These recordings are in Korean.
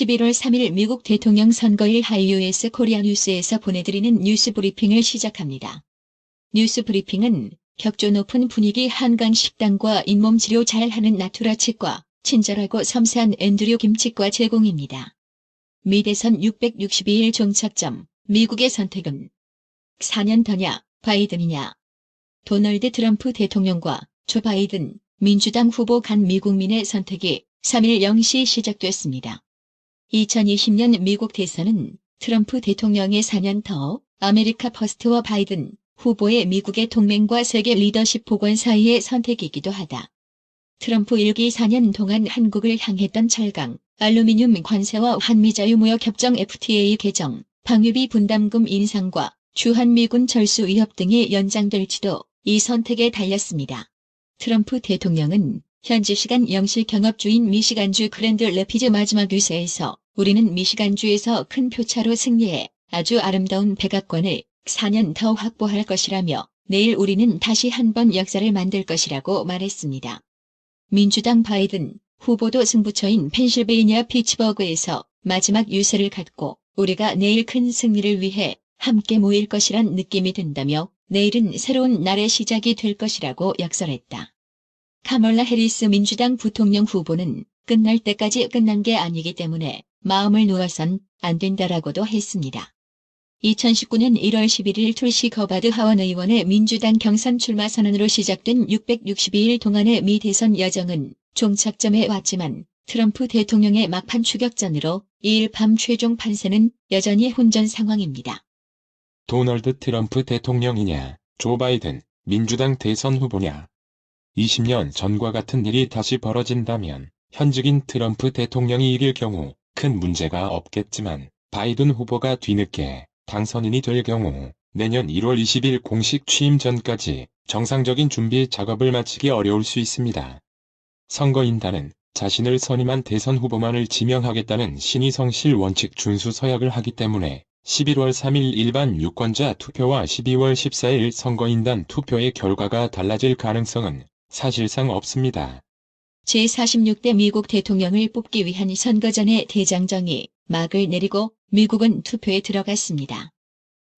11월 3일 미국 대통령 선거일 하이유에스 코리아 뉴스에서 보내드리는 뉴스 브리핑을 시작합니다. 뉴스 브리핑은 격조 높은 분위기 한강 식당과 잇몸 치료 잘하는 나투라 치과, 친절하고 섬세한 앤드류 김치과 제공입니다. 미 대선 662일 종착점, 미국의 선택은 4년 더냐, 바이든이냐. 도널드 트럼프 대통령과 조 바이든 민주당 후보 간 미국민의 선택이 3일 0시 시작됐습니다. 2020년 미국 대선은 트럼프 대통령의 4년 더 아메리카 퍼스트와 바이든 후보의 미국의 동맹과 세계 리더십 복원 사이의 선택이기도 하다. 트럼프 1기 4년 동안 한국을 향했던 철강, 알루미늄 관세와 한미자유무역협정 FTA 개정, 방위비 분담금 인상과 주한미군 철수 위협 등이 연장될지도 이 선택에 달렸습니다. 트럼프 대통령은 현지 시간 0시 경합주인 미시간주 그랜드 레피즈 마지막 유세에서 우리는 미시간주에서 큰 표차로 승리해 아주 아름다운 백악관을 4년 더 확보할 것이라며 내일 우리는 다시 한 번 역사를 만들 것이라고 말했습니다. 민주당 바이든 후보도 승부처인 펜실베이니아 피츠버그에서 마지막 유세를 갖고 우리가 내일 큰 승리를 위해 함께 모일 것이란 느낌이 든다며 내일은 새로운 날의 시작이 될 것이라고 약설했다. 카멀라 해리스 민주당 부통령 후보는 끝날 때까지 끝난 게 아니기 때문에 마음을 놓아선 안 된다라고도 했습니다. 2019년 1월 11일 툴시 거바드 하원 의원의 민주당 경선 출마 선언으로 시작된 662일 동안의 미 대선 여정은 종착점에 왔지만 트럼프 대통령의 막판 추격전으로 2일 밤 최종 판세는 여전히 혼전 상황입니다. 도널드 트럼프 대통령이냐, 조 바이든, 민주당 대선 후보냐. 20년 전과 같은 일이 다시 벌어진다면 현직인 트럼프 대통령이 이길 경우 큰 문제가 없겠지만 바이든 후보가 뒤늦게 당선인이 될 경우 내년 1월 20일 공식 취임 전까지 정상적인 준비 작업을 마치기 어려울 수 있습니다. 선거인단은 자신을 선임한 대선 후보만을 지명하겠다는 신의성실 원칙 준수 서약을 하기 때문에 11월 3일 일반 유권자 투표와 12월 14일 선거인단 투표의 결과가 달라질 가능성은 사실상 없습니다. 제46대 미국 대통령을 뽑기 위한 선거전의 대장정이 막을 내리고 미국은 투표에 들어갔습니다.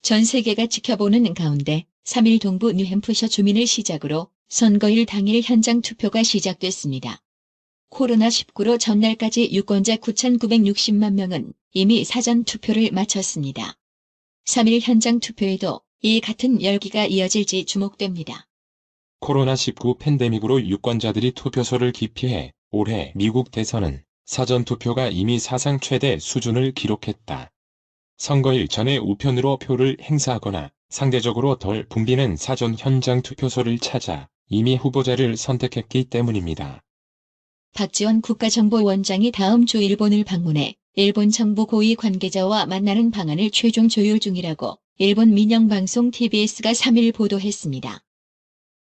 전 세계가 지켜보는 가운데 3일 동부 뉴햄프셔 주민을 시작으로 선거일 당일 현장 투표가 시작됐습니다. 코로나19로 전날까지 유권자 9,960만 명은 이미 사전 투표를 마쳤습니다. 3일 현장 투표에도 이 같은 열기가 이어질지 주목됩니다. 코로나19 팬데믹으로 유권자들이 투표소를 기피해 올해 미국 대선은 사전투표가 이미 사상 최대 수준을 기록했다. 선거일 전에 우편으로 표를 행사하거나 상대적으로 덜 붐비는 사전 현장 투표소를 찾아 이미 후보자를 선택했기 때문입니다. 박지원 국가정보원장이 다음 주 일본을 방문해 일본 정부 고위 관계자와 만나는 방안을 최종 조율 중이라고 일본 민영방송 TBS가 3일 보도했습니다.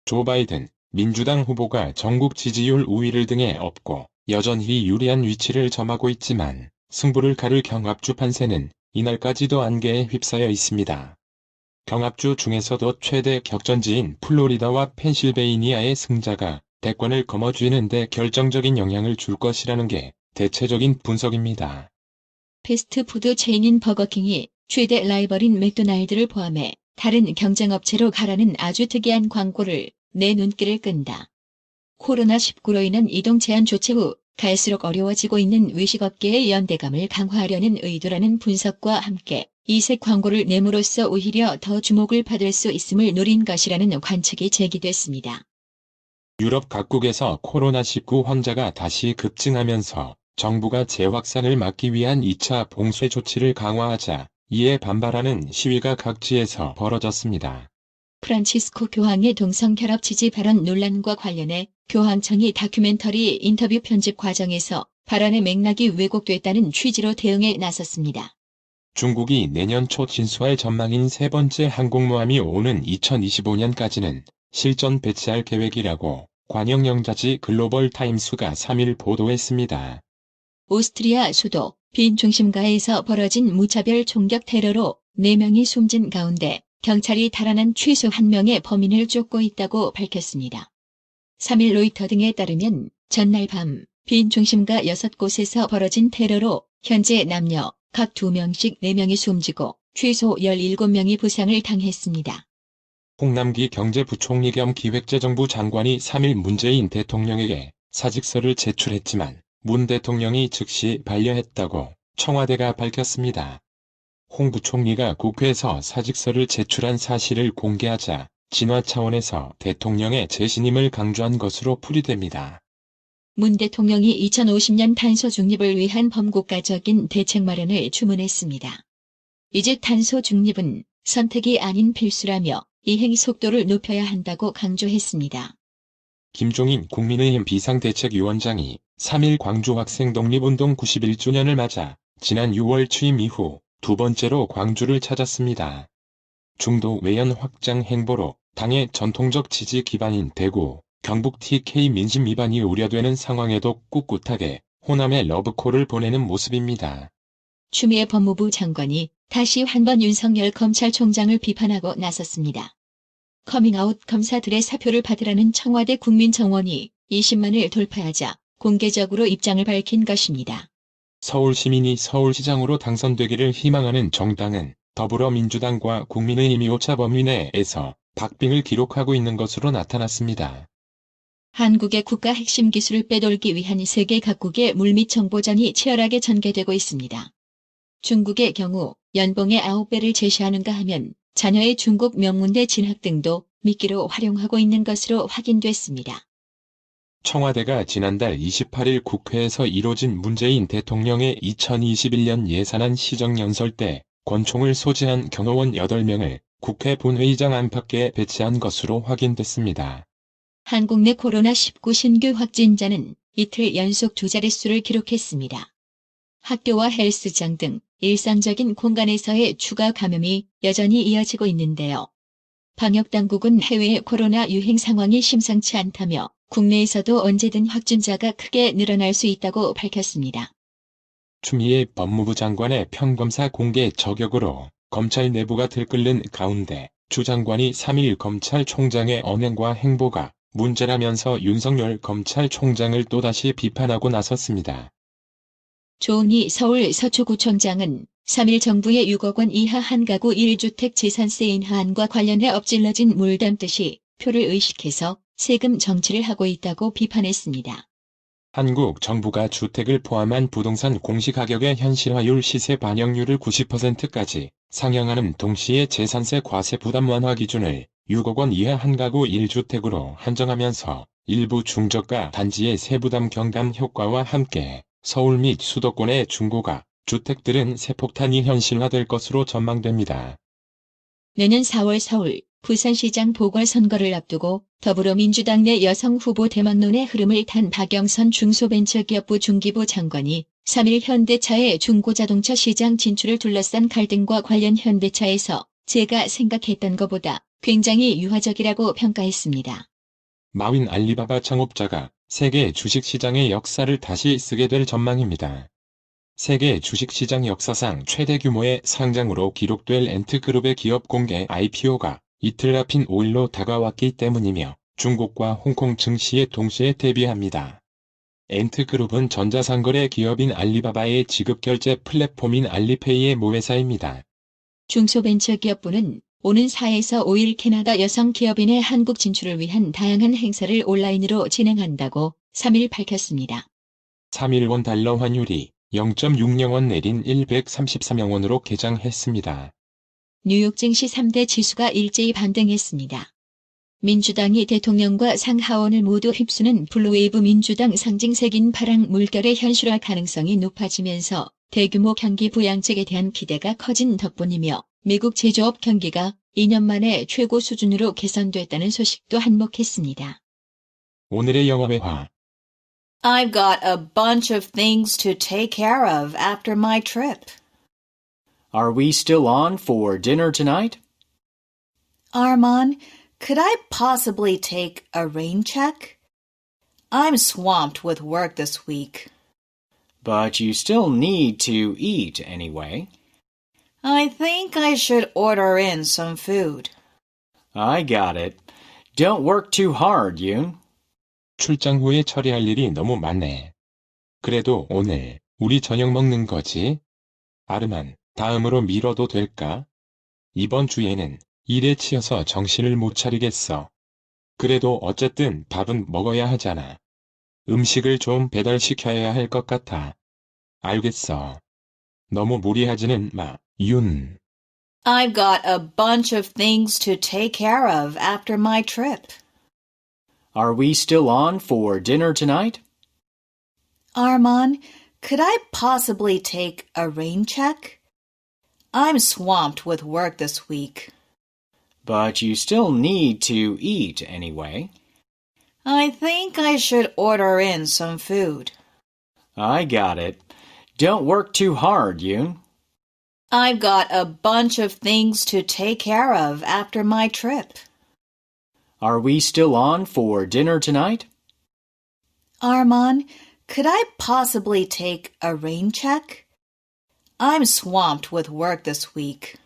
조 바이든 민주당 후보가 전국 지지율 우위를 등에 업고 여전히 유리한 위치를 점하고 있지만 승부를 가를 경합주 판세는 이날까지도 안개에 휩싸여 있습니다. 경합주 중에서도 최대 격전지인 플로리다와 펜실베이니아의 승자가 대권을 거머쥐는데 결정적인 영향을 줄 것이라는 게 대체적인 분석입니다. 패스트푸드 체인인 버거킹이 최대 라이벌인 맥도날드를 포함해 다른 경쟁업체로 가라는 아주 특이한 광고를 내 눈길을 끈다. 코로나19로 인한 이동 제한 조치 후 갈수록 어려워지고 있는 외식업계의 연대감을 강화하려는 의도라는 분석과 함께 이색 광고를 내므로써 오히려 더 주목을 받을 수 있음을 노린 것이라는 관측이 제기됐습니다. 유럽 각국에서 코로나19 환자가 다시 급증하면서 정부가 재확산을 막기 위한 2차 봉쇄 조치를 강화하자 이에 반발하는 시위가 각지에서 벌어졌습니다. 프란치스코 교황의 동성결합 지지 발언 논란과 관련해 교황청이 다큐멘터리 인터뷰 편집 과정에서 발언의 맥락이 왜곡됐다는 취지로 대응에 나섰습니다. 중국이 내년 초 진수할 전망인 세 번째 항공모함이 오는 2025년까지는 실전 배치할 계획이라고 관영영자지 글로벌 타임스가 3일 보도했습니다. 오스트리아 수도 빈 중심가에서 벌어진 무차별 총격 테러로 4명이 숨진 가운데 경찰이 달아난 최소 1명의 범인을 쫓고 있다고 밝혔습니다. 3일 로이터 등에 따르면 전날 밤 빈 중심가 6곳에서 벌어진 테러로 현재 남녀 각 2명씩 4명이 숨지고 최소 17명이 부상을 당했습니다. 홍남기 경제부총리 겸 기획재정부 장관이 3일 문재인 대통령에게 사직서를 제출했지만 문 대통령이 즉시 반려했다고 청와대가 밝혔습니다. 홍 부총리가 국회에서 사직서를 제출한 사실을 공개하자 진화 차원에서 대통령의 재신임을 강조한 것으로 풀이됩니다. 문 대통령이 2050년 탄소 중립을 위한 범국가적인 대책 마련을 주문했습니다. 이제 탄소 중립은 선택이 아닌 필수라며 이행 속도를 높여야 한다고 강조했습니다. 김종인 국민의힘 비상대책위원장이 3일 광주 학생 독립운동 91주년을 맞아 지난 6월 취임 이후 두 번째로 광주를 찾았습니다. 중도 외연 확장 행보로 당의 전통적 지지 기반인 대구, 경북 TK 민심 위반이 우려되는 상황에도 꿋꿋하게 호남의 러브콜을 보내는 모습입니다. 추미애 법무부 장관이 다시 한번 윤석열 검찰총장을 비판하고 나섰습니다. 커밍아웃 검사들의 사표를 받으라는 청와대 국민정원이 20만을 돌파하자 공개적으로 입장을 밝힌 것입니다. 서울 시민이 서울시장으로 당선되기를 희망하는 정당은 더불어민주당과 국민의힘이 오차 범위 내에서 박빙을 기록하고 있는 것으로 나타났습니다. 한국의 국가 핵심 기술을 빼돌기 위한 세계 각국의 물밑 정보전이 치열하게 전개되고 있습니다. 중국의 경우 연봉의 9배를 제시하는가 하면 자녀의 중국 명문대 진학 등도 미끼로 활용하고 있는 것으로 확인됐습니다. 청와대가 지난달 28일 국회에서 이뤄진 문재인 대통령의 2021년 예산안 시정연설 때 권총을 소지한 경호원 8명을 국회 본회의장 안팎에 배치한 것으로 확인됐습니다. 한국 내 코로나19 신규 확진자는 이틀 연속 두 자릿수를 기록했습니다. 학교와 헬스장 등 일상적인 공간에서의 추가 감염이 여전히 이어지고 있는데요. 방역당국은 해외 코로나 유행 상황이 심상치 않다며 국내에서도 언제든 확진자가 크게 늘어날 수 있다고 밝혔습니다. 추미애 법무부 장관의 평검사 공개 저격으로 검찰 내부가 들끓는 가운데 주 장관이 3일 검찰총장의 언행과 행보가 문제라면서 윤석열 검찰총장을 또다시 비판하고 나섰습니다. 조은희 서울 서초구청장은 3일 정부의 6억 원 이하 한 가구 1주택 재산세 인하안과 관련해 엎질러진 물 담듯이 표를 의식해서 세금 정치를 하고 있다고 비판했습니다. 한국 정부가 주택을 포함한 부동산 공시가격의 현실화율 시세 반영률을 90%까지 상향하는 동시에 재산세 과세 부담 완화 기준을 6억 원 이하 한 가구 1주택으로 한정하면서 일부 중저가 단지의 세부담 경감 효과와 함께 서울 및 수도권의 중고가 주택들은 세폭탄이 현실화될 것으로 전망됩니다. 내년 4월 서울, 부산시장 보궐선거를 앞두고 더불어민주당 내 여성 후보 대망론의 흐름을 탄 박영선 중소벤처기업부 중기부 장관이 3일 현대차의 중고자동차 시장 진출을 둘러싼 갈등과 관련 현대차에서 제가 생각했던 것보다 굉장히 유화적이라고 평가했습니다. 마윈 알리바바 창업자가 세계 주식시장의 역사를 다시 쓰게 될 전망입니다. 세계 주식시장 역사상 최대 규모의 상장으로 기록될 엔트그룹의 기업 공개 IPO가 이틀 앞인 5일로 다가왔기 때문이며 중국과 홍콩 증시에 동시에 대비합니다. 엔트그룹은 전자상거래 기업인 알리바바의 지급결제 플랫폼인 알리페이의 모회사입니다. 중소벤처기업부는 오는 4에서 5일 캐나다 여성 기업인의 한국 진출을 위한 다양한 행사를 온라인으로 진행한다고 3일 밝혔습니다. 3일 원 달러 환율이 0.60원 내린 133영원으로 개장했습니다. 뉴욕 증시 3대 지수가 일제히 반등했습니다. 민주당이 대통령과 상하원을 모두 휩쓰는 블루웨이브 민주당 상징색인 파랑 물결의 현실화 가능성이 높아지면서 대규모 경기 부양책에 대한 기대가 커진 덕분이며 미국 제조업 경기가 2년 만에 최고 수준으로 개선됐다는 소식도 한몫했습니다. 오늘의 영어회화 I've got a bunch of things to take care of after my trip. Are we still on for dinner tonight? Armand, could I possibly take a rain check? I'm swamped with work this week. But you still need to eat anyway. I think I should order in some food. I got it. Don't work too hard, Yoon. 출장 후에 처리할 일이 너무 많네. 그래도 오늘 우리 저녁 먹는 거지? 아르만, 다음으로 미뤄도 될까? 이번 주에는 일에 치여서 정신을 못 차리겠어. 그래도 어쨌든 밥은 먹어야 하잖아. 음식을 좀 배달시켜야 할 것 같아. 알겠어. 너무 무리하지는 마, 윤. I've got a bunch of things to take care of after my trip. Are we still on for dinner tonight? Armand, could I possibly take a rain check? I'm swamped with work this week. But you still need to eat anyway. I think I should order in some food. I got it. Don't work too hard, Yoon. I've got a bunch of things to take care of after my trip. Are we still on for dinner tonight? Armand, could I possibly take a rain check? I'm swamped with work this week.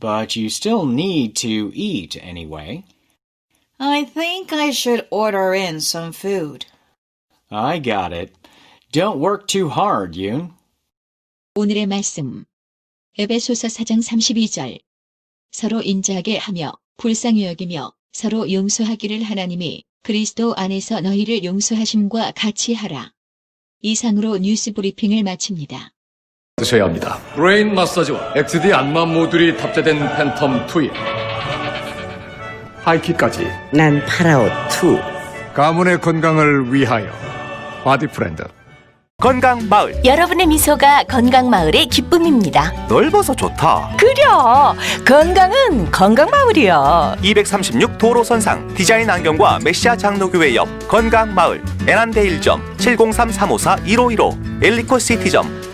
But you still need to eat anyway. I think I should order in some food. I got it. Don't work too hard, Yoon. 오늘의 말씀. 에베소서 4장 32절. 서로 인자하게 하며 불쌍히 여기며 서로 용서하기를 하나님이 그리스도 안에서 너희를 용서하심과 같이 하라. 이상으로 뉴스 브리핑을 마칩니다. 드셔야 합니다. 브레인 마사지와 XD 안마 모듈이 탑재된 팬텀 2에 하이킥까지 난 파라오 2. 가문의 건강을 위하여 바디 프렌드 건강 마을 여러분의 미소가 건강 마을의 기쁨입니다. 넓어서 좋다. 그려 건강은 건강 마을이요. 236 도로선상 디자인 안경과 메시아 장로교회 옆 건강 마을 에난데 1점 703-354-1515 엘리코 시티점